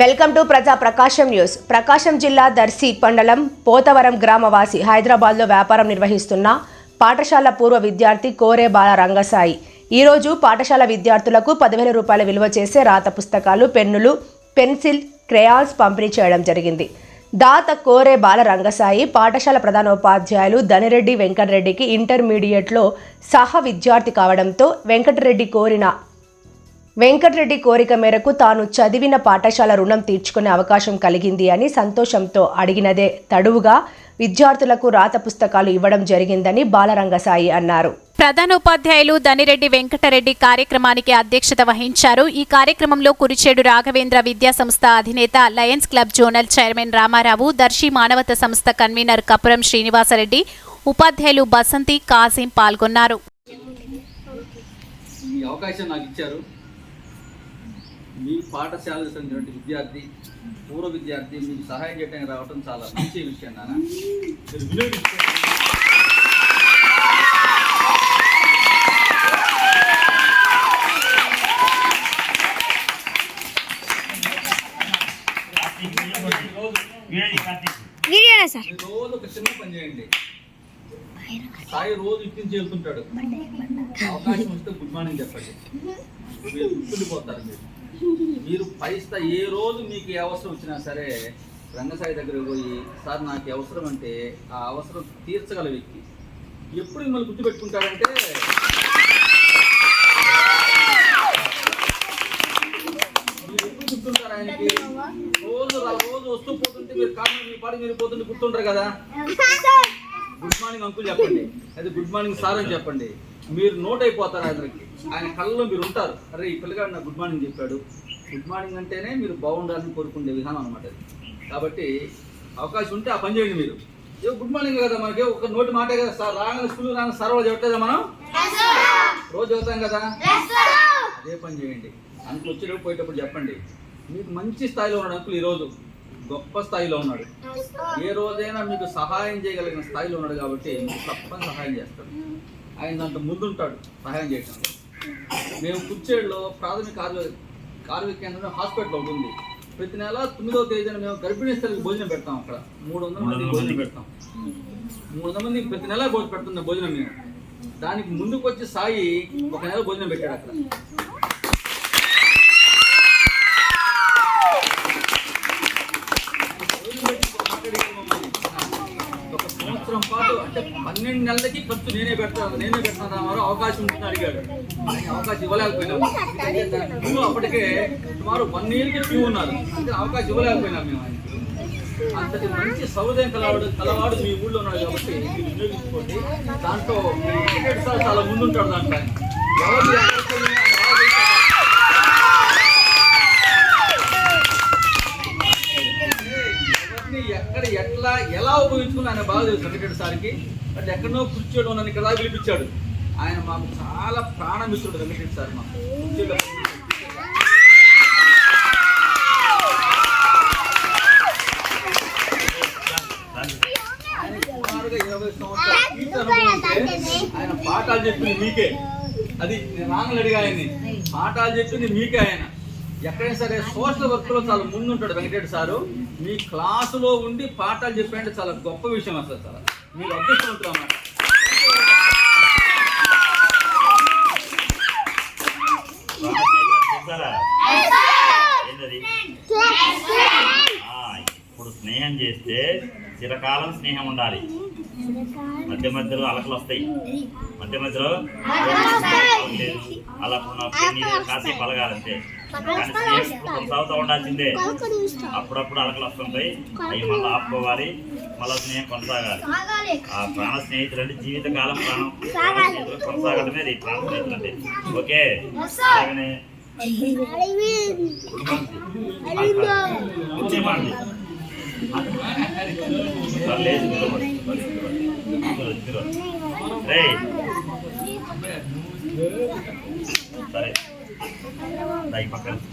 Welcome to ప్రజా ప్రకాశం news. ప్రకాశం జిల్లా దర్శి మండలం పోతవరం గ్రామవాసి హైదరాబాద్లో వ్యాపారం నిర్వహిస్తున్న పాఠశాల పూర్వ విద్యార్థి కోరే బాల రంగసాయి ఈరోజు పాఠశాల విద్యార్థులకు పదివేల రూపాయల విలువ చేసే రాత పుస్తకాలు పెన్నులు పెన్సిల్ క్రేయాన్స్ పంపిణీ చేయడం జరిగింది. దాత కోరే బాల రంగసాయి పాఠశాల ప్రధానోపాధ్యాయులు ధనిరెడ్డి వెంకటరెడ్డికి ఇంటర్మీడియట్లో సహ విద్యార్థి కావడంతో వెంకటరెడ్డి కోరిన వెంకటరెడ్డి కోరిక మేరకు తాను చదివిన పాఠశాల రుణం తీర్చుకునే అవకాశం కలిగింది అని సంతోషంతో అడిగినదే తడువుగా విద్యార్థులకు రాత పుస్తకాలు ఇవ్వడం జరిగిందని బాలరంగసాయి అన్నారు. ప్రధానోపాధ్యాయులు ధనిరెడ్డి వెంకటరెడ్డి కార్యక్రమానికి అధ్యక్షత వహించారు. ఈ కార్యక్రమంలో కురిచేడు రాఘవేంద్ర విద్యా సంస్థ అధినేత Lions Club zonal chairman Ramarao Darsi మానవత సంస్థ కన్వీనర్ కపురం శ్రీనివాసరెడ్డి ఉపాధ్యాయులు బసంతి కాసిం పాల్గొన్నారు. ఈ అవకాశం నాకు ఇచ్చారు. మీ పాఠశాలకు చెందినటువంటి విద్యార్థి పూర్వ విద్యార్థి మీకు సహాయం చేయడానికి రావడం చాలా మంచి విషయం నాన్న. మీరు వినియోగించుకోండి. వీడియోనా సార్? మీరు రోజు ఒక చిన్న పని చేయండి. సాయి రోజు ఇట్టించి వెళ్తుంటాడు. అవకాశం వస్తే గుడ్ మార్నింగ్ చెప్పండి. మీరు గుర్తుండిపోతారు మీరు. మీరు పై స్థాయి ఏ రోజు మీకు ఏ అవసరం వచ్చినా సరే రంగసాయి దగ్గర పోయి సార్ నాకు అవసరం అంటే ఆ అవసరం తీర్చగల వ్యక్తి. ఎప్పుడు మిమ్మల్ని ఎప్పుడు గుర్తుంటారు ఆయనకి? రోజు రోజు వస్తూ పోతుంటే మీరు కాదు మీ పాడి మీరు పోతుంటే గుర్తుంటారు కదా? గుడ్ మార్నింగ్ అంకుల్ చెప్పండి. అది గుడ్ మార్నింగ్ సార్ అని చెప్పండి. మీరు నోట్ అయిపోతారు ఆయనకి ఆయన కళ్ళలో మీరు ఉంటారు. అరే ఈ పిల్లగాడు నాకు గుడ్ మార్నింగ్ చెప్పాడు. గుడ్ మార్నింగ్ అంటేనే మీరు బాగుండాలని కోరుకునే విధానం అనమాట అది. కాబట్టి అవకాశం ఉంటే ఆ పని చేయండి మీరు. ఏ గుడ్ మార్నింగ్ కదా మనకి. ఒక నోటి మాటే కదా. సార్ రాగానే స్కూల్ రాగానే సార్ వాళ్ళు మనం? రోజు చదువుతాం కదా. అదే పని చేయండి. అంకులు వచ్చేటప్పుడు పోయేటప్పుడు చెప్పండి. మీకు మంచి స్థాయిలో ఉన్నాడు అంకులు ఈరోజు. గొప్ప స్థాయిలో ఉన్నాడు. ఏ రోజైనా మీకు సహాయం చేయగలిగిన స్థాయిలో ఉన్నాడు కాబట్టి మీకు తప్పని సహాయం చేస్తాడు. ఆయన దాంట్లో ముందుంటాడు. సహాయం చేయటంలో మేము కుర్చేడులో ప్రాథమిక ఆరోగ్య ఆరోగ్య కేంద్రం హాస్పిటల్ ఒకటి ఉంది. ప్రతి నెల తొమ్మిదవ తేదీన మేము గర్భిణీ స్త్రీలకు భోజనం పెడతాం అక్కడ. మూడు వందల మంది భోజనం పెడతాం. మూడు వందల మంది ప్రతి నెల భోజనం పెడుతున్న భోజనం మేము. దానికి ముందుకు వచ్చి సాయి ఒక నెల భోజనం పెట్టాడు అక్కడ ఒక సంవత్సరం పాటు అంటే పన్నెండు నెలలకి ఖర్చు నేనే పెడతాను నేనే పెడతాను రామారావు అవకాశం ఉంటుందని అడిగాడు. అవకాశం ఇవ్వలేకపోయినాము క్యూ అప్పటికే సుమారు వన్ ఇయర్కి క్యూ ఉన్నారు. అంటే అవకాశం ఇవ్వలేకపోయినాం మేము ఆయనకి. అంతటి మంచి సౌదయం కలవాడు కలవాడు మీ ఊళ్ళో ఉన్నాడు కాబట్టి మీరు వినియోగించుకోండి. దాంట్లో చాలా ముందుంటాడు దాంట్లో. ఎవరు ఉపయోగించుకుని ఆయన బాగా సార్కి. అంటే ఎక్కడో కూర్చోడు నన్ను ఇక్కడ దాకా పిలిపించాడు. ఆయన మాకు చాలా ప్రాణమిత్రుడు వెంకటరెడ్డి సార్ మాకు. ఆయన ఆయన పాఠాలు చెప్పింది మీకే. అది నేను రాంగలు అడిగా ఆయన్ని. పాఠాలు చెప్పింది మీకే ఆయన. ఎక్కడైనా సరే సోషల్ వర్క్లో చాలా ముందుంటాడు వెంకటరెడ్డి సారు. మీ క్లాసులో ఉండి పాఠాలు చెప్పంటే చాలా గొప్ప విషయం అసలు చాలా మీరు అదృష్టవంతులు అన్నమాట. ఇప్పుడు స్నేహం చేస్తే చిరకాలం స్నేహం ఉండాలి. మధ్య మధ్యలో అలకలు వస్తాయి. మధ్య మధ్యలో అలా కాసేపు ఇప్పుడు కొనసాగుతూ ఉండాల్సిందే. అప్పుడప్పుడు అలకలు వస్తుంటాయి. అవి మళ్ళీ ఆపుకోవాలి. మళ్ళీ స్నేహం కొనసాగాలి. ఆ ప్రాణ స్నేహితులు అంటే జీవితకాలం ప్రాణం. ప్రాణ స్నేహితులు కొనసాగడమే అది ప్రాణ స్నేహితులు అంటే. ఓకే? అలాగనే కూర్చోమండి లేదు నిలబడి. tayo pagkakas.